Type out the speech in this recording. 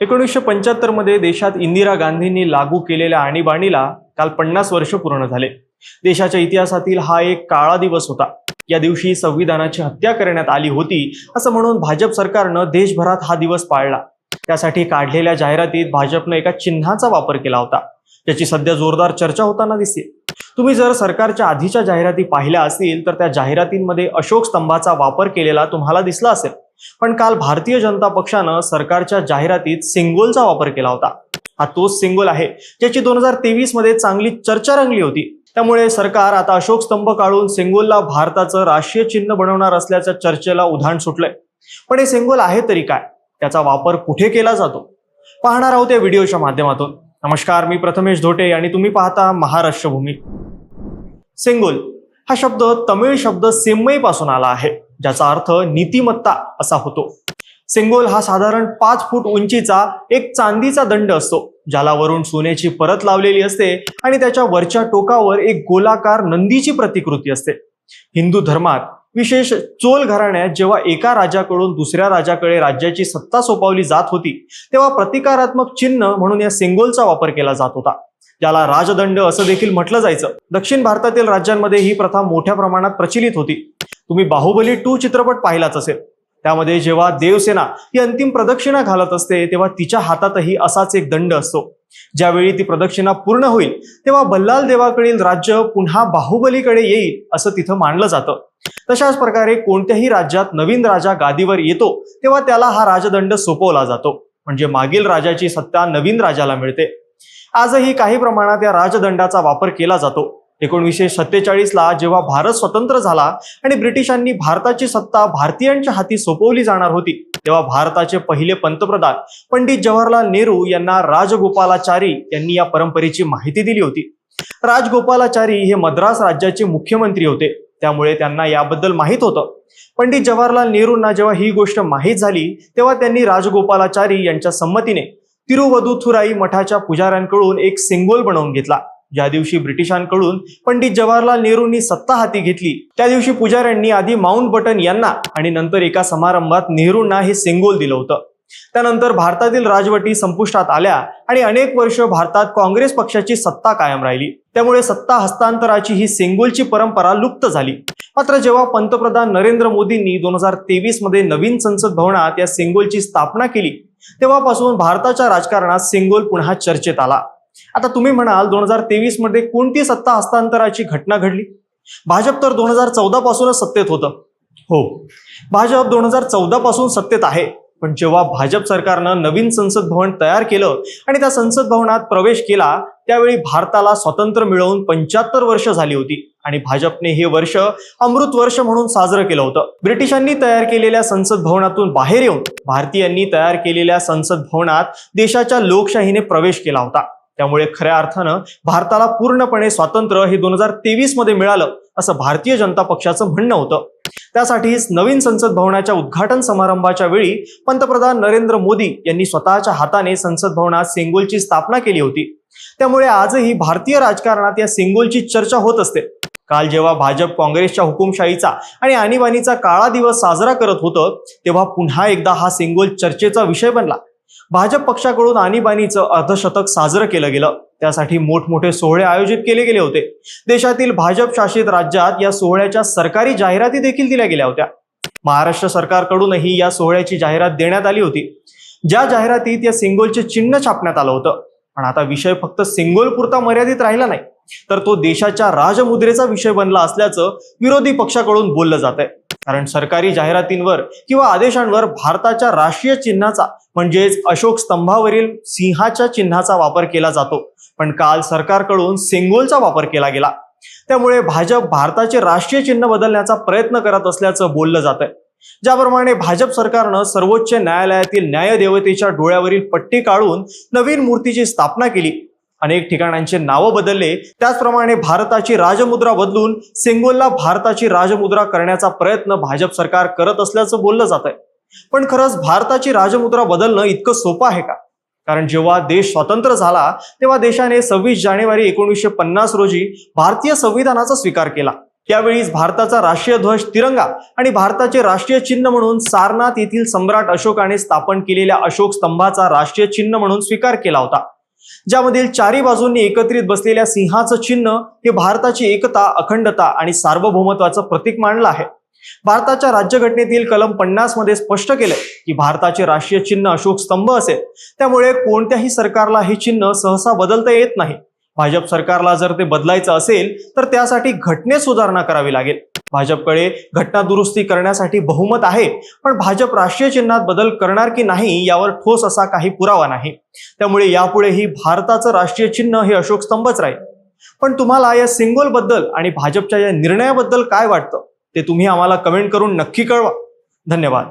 एकोणीसशे पंच्याहत्तरमध्ये देशात इंदिरा गांधींनी लागू केलेल्या आणीबाणीला काल पन्नास वर्ष पूर्ण झाले. देशाच्या इतिहासातील हा एक काळा दिवस होता. या दिवशी संविधानाची हत्या करण्यात आली होती असं म्हणून भाजप सरकारनं देशभरात हा दिवस पाळला. त्यासाठी काढलेल्या जाहिरातीत भाजपनं एका चिन्हाचा वापर केला होता. त्याची सध्या जोरदार चर्चा होताना दिसते. तुम्ही जर सरकारच्या आधीच्या जाहिराती पाहिल्या असतील तर त्या जाहिरातींमध्ये अशोक स्तंभाचा वापर केलेला तुम्हाला दिसला असेल. पण काल भारतीय जनता पक्षानं सरकारच्या जाहिरातीत सिंगोलचा वापर केला होता. हा तोच सिंगोल आहे ज्याची दोन हजार तेवीसमध्ये चांगली चर्चा रंगली होती. त्यामुळे सरकार आता अशोक स्तंभ काढून सिंगोलला भारताचं राष्ट्रीय चिन्ह बनवणार असल्याच्या चर्चेला उधाण सुटलंय. पण हे सिंगोल आहे तरी काय? त्याचा वापर कुठे केला जातो? पाहणार आहोत या व्हिडिओच्या माध्यमातून. नमस्कार मी प्रथमेश धोटे आणि तुम्ही पाहता महाराष्ट्र भूमी. सिंगोल हा शब्द तमिळ शब्द सिम्मई पासून आला आहे. ज्याचा अर्थ नीतिमत्ता असा होतो. सिंगोल हा साधारण पाच फूट उंचीचा एक चांदीचा दंड असतो ज्याला वरून सोन्याची परत लावलेली असते आणि त्याच्या वरच्या टोकावर एक गोलाकार नंदीची प्रतिकृती असते. हिंदू धर्मात विशेष चोल घराण्यात जेव्हा एका राजाकडून दुसऱ्या राजाकडे राज्याची सत्ता सोपवली जात होती तेव्हा प्रतिकारात्मक चिन्ह म्हणून या सिंगोलचा वापर केला जात होता. ज्याला राजदंड असं देखील म्हटलं जायचं. दक्षिण भारतातील राज्यांमध्ये ही प्रथा मोठ्या प्रमाणात प्रचलित होती. तुम्ही बाहुबली टू चित्रपट पाहिलाच असेल. त्यामध्ये जेव्हा देवसेना ही अंतिम प्रदक्षिणा घालत असते तेव्हा तिच्या हातातही असाच एक दंड असतो. ज्यावेळी ती प्रदक्षिणा पूर्ण होईल तेव्हा बल्लाल देवाकडील राज्य पुन्हा बाहुबलीकडे येईल असं तिथं मानलं जातं. तशाच प्रकारे कोणत्याही राज्यात नवीन राजा गादीवर येतो तेव्हा त्याला हा राजदंड सोपवला जातो. म्हणजे मागील राजाची सत्ता नवीन राजाला मिळते. आजही काही प्रमाणात या राजदंडाचा वापर केला जातो. एकोणीसशे सत्तेचाळीस ला जेव्हा भारत स्वतंत्र झाला आणि ब्रिटिशांनी भारताची सत्ता भारतीयांच्या हाती सोपवली जाणार होती तेव्हा भारताचे पहिले पंतप्रधान पंडित जवाहरलाल नेहरू यांना राजगोपालाचारी यांनी या परंपरेची माहिती दिली होती. राजगोपालाचारी हे मद्रास राज्याचे मुख्यमंत्री होते त्यामुळे त्यांना याबद्दल माहीत होतं. पंडित जवाहरलाल नेहरूंना जेव्हा ही गोष्ट माहीत झाली तेव्हा त्यांनी राजगोपालाचारी यांच्या संमतीने तिरुवधुथुराई मठाच्या पुजाऱ्यांकडून एक सिंगोल बनवून घेतला. ज्या दिवशी ब्रिटिशांकडून पंडित जवाहरलाल नेहरूंनी सत्ता हाती घेतली त्या दिवशी पुजाऱ्यांनी आधी माउंट बटन यांना आणि नंतर एका समारंभात नेहरूंना हे सिंगोल दिलं होतं. त्यानंतर भारतातील राजवटी संपुष्टात आल्या आणि अनेक वर्ष भारतात काँग्रेस पक्षाची सत्ता कायम राहिली. त्यामुळे सत्ता हस्तांतराची ही सेंगोलची परंपरा लुप्त झाली. मात्र जेव्हा पंतप्रधान नरेंद्र मोदींनी दोन हजार तेवीसमध्ये नवीन संसद भवनात या सेंगोलची स्थापना केली तेव्हापासून भारताच्या राजकारणात सिंगोल पुन्हा चर्चेत आला. आता तुम्ही म्हणाल दोन हजार तेवीसमध्ये कोणती सत्ता हस्तांतराची घटना घडली? भाजप तर दोन हजार चौदा पासूनच सत्तेत होतं. हो. भाजप दोन हजार चौदा पासून सत्तेत आहे. पण जेव्हा भाजप सरकारनं नवीन संसद भवन तयार केलं आणि त्या संसद भवनात प्रवेश केला त्यावेळी भारताला स्वातंत्र्य मिळवून पंच्याहत्तर वर्ष झाली होती आणि भाजपने हे वर्ष अमृत वर्ष म्हणून साजरं केलं होतं. ब्रिटिशांनी तयार केलेल्या संसद भवनातून बाहेर येऊन भारतीयांनी तयार केलेल्या संसद भवनात देशाच्या लोकशाहीने प्रवेश केला होता. त्यामुळे खऱ्या अर्थानं भारताला पूर्णपणे स्वातंत्र्य हे दोन हजार तेवीसमध्ये मिळालं असं भारतीय जनता पक्षाचं म्हणणं होतं. त्यासाठीच नवीन संसद भवनाच्या उद्घाटन समारंभाच्या वेळी पंतप्रधान नरेंद्र मोदी यांनी स्वतःच्या हाताने संसद भवनात सेंगोलची स्थापना केली होती. त्यामुळे आजही भारतीय राजकारणात या सेंगोलची चर्चा होत असते. काल जेव्हा भाजप काँग्रेसच्या हुकुमशाहीचा आणि आणीबाणीचा काळा दिवस साजरा करत होतं तेव्हा पुन्हा एकदा हा सिंगोल चर्चेचा विषय बनला. भाजप पक्षाकडून आणीबाणीचं अर्धशतक साजरं केलं गेलं. त्यासाठी मोठमोठे सोहळे आयोजित केले गेले होते. देशातील भाजप शासित राज्यात या सोहळ्याच्या सरकारी जाहिराती देखील दिल्या गेल्या होत्या. महाराष्ट्र सरकारकडूनही या सोहळ्याची जाहिरात देण्यात आली होती. ज्या जाहिरातीत या सिंगोलचे चिन्ह छापण्यात आलं होतं. पण आता विषय फक्त सिंगोल पुरता मर्यादित राहिला नाही. तर तो देशाच्या राजमुद्रेचा विषय बनला असल्याचं विरोधी पक्षाकडून बोललं जात आहे कारण सरकारी जाहिरातींवर किंवा आदेशांवर भारताच्या राष्ट्रीय चिन्हाचा म्हणजेच अशोक स्तंभावरील सिंहाच्या चिन्हाचा वापर केला जातो. पण काल सरकारकडून सेंगोलचा वापर केला गेला. त्यामुळे भाजप भारताचे राष्ट्रीय चिन्ह बदलण्याचा प्रयत्न करत असल्याचं बोललं जातं ज्याप्रमाणे भाजप सरकारनं सर्वोच्च न्यायालयातील न्यायदेवतेच्या डोळ्यावरील पट्टी काढून नवीन मूर्तीची स्थापना केली. अनेक ठिकाणांचे नावं बदलले. त्याचप्रमाणे भारताची राजमुद्रा बदलून सेंगोलला भारताची राजमुद्रा करण्याचा प्रयत्न भाजप सरकार करत असल्याचं बोललं जात आहे पण खरंच भारताची राजमुद्रा बदलणं इतकं सोपं आहे का? कारण जेव्हा देश स्वतंत्र झाला तेव्हा देशाने सव्वीस जानेवारी एकोणीसशे पन्नास रोजी भारतीय संविधानाचा स्वीकार केला. त्यावेळीच भारताचा राष्ट्रीय ध्वज तिरंगा आणि भारताचे राष्ट्रीय चिन्ह म्हणून सारनाथ येथील सम्राट अशोकाने स्थापन केलेल्या अशोक स्तंभाचा राष्ट्रीय चिन्ह म्हणून स्वीकार केला होता. ज्यामधील चारी बाजूंनी एकत्रित बसलेल्या सिंहाचं चिन्ह हे भारताची एकता अखंडता आणि सार्वभौमत्वाचं प्रतीक मानलं आहे. भारताच्या राज्यघटनेतील कलम पन्नासमध्ये स्पष्ट केलंय की भारताचे राष्ट्रीय चिन्ह अशोक स्तंभ असेल. त्यामुळे कोणत्याही सरकारला हे चिन्ह सहसा बदलता येत नाही. भाजप सरकारला जर ते बदलायचं असेल तर त्यासाठी घटनेत सुधारणा करावी लागेल. भाजपकडे घटना दुरुस्ती करण्यासाठी बहुमत आहे पण भाजप राष्ट्रीय चिन्हात बदल करणार की नाही यावर ठोस असा काही पुरावा नाही. त्यामुळे यापुढेही भारताचं राष्ट्रीय चिन्ह हे अशोक स्तंभच राहील. पण तुम्हाला या सिंगोलबद्दल आणि भाजपच्या या निर्णयाबद्दल काय वाटतं ते तुम्ही आम्हाला कमेंट करून नक्की कळवा. धन्यवाद.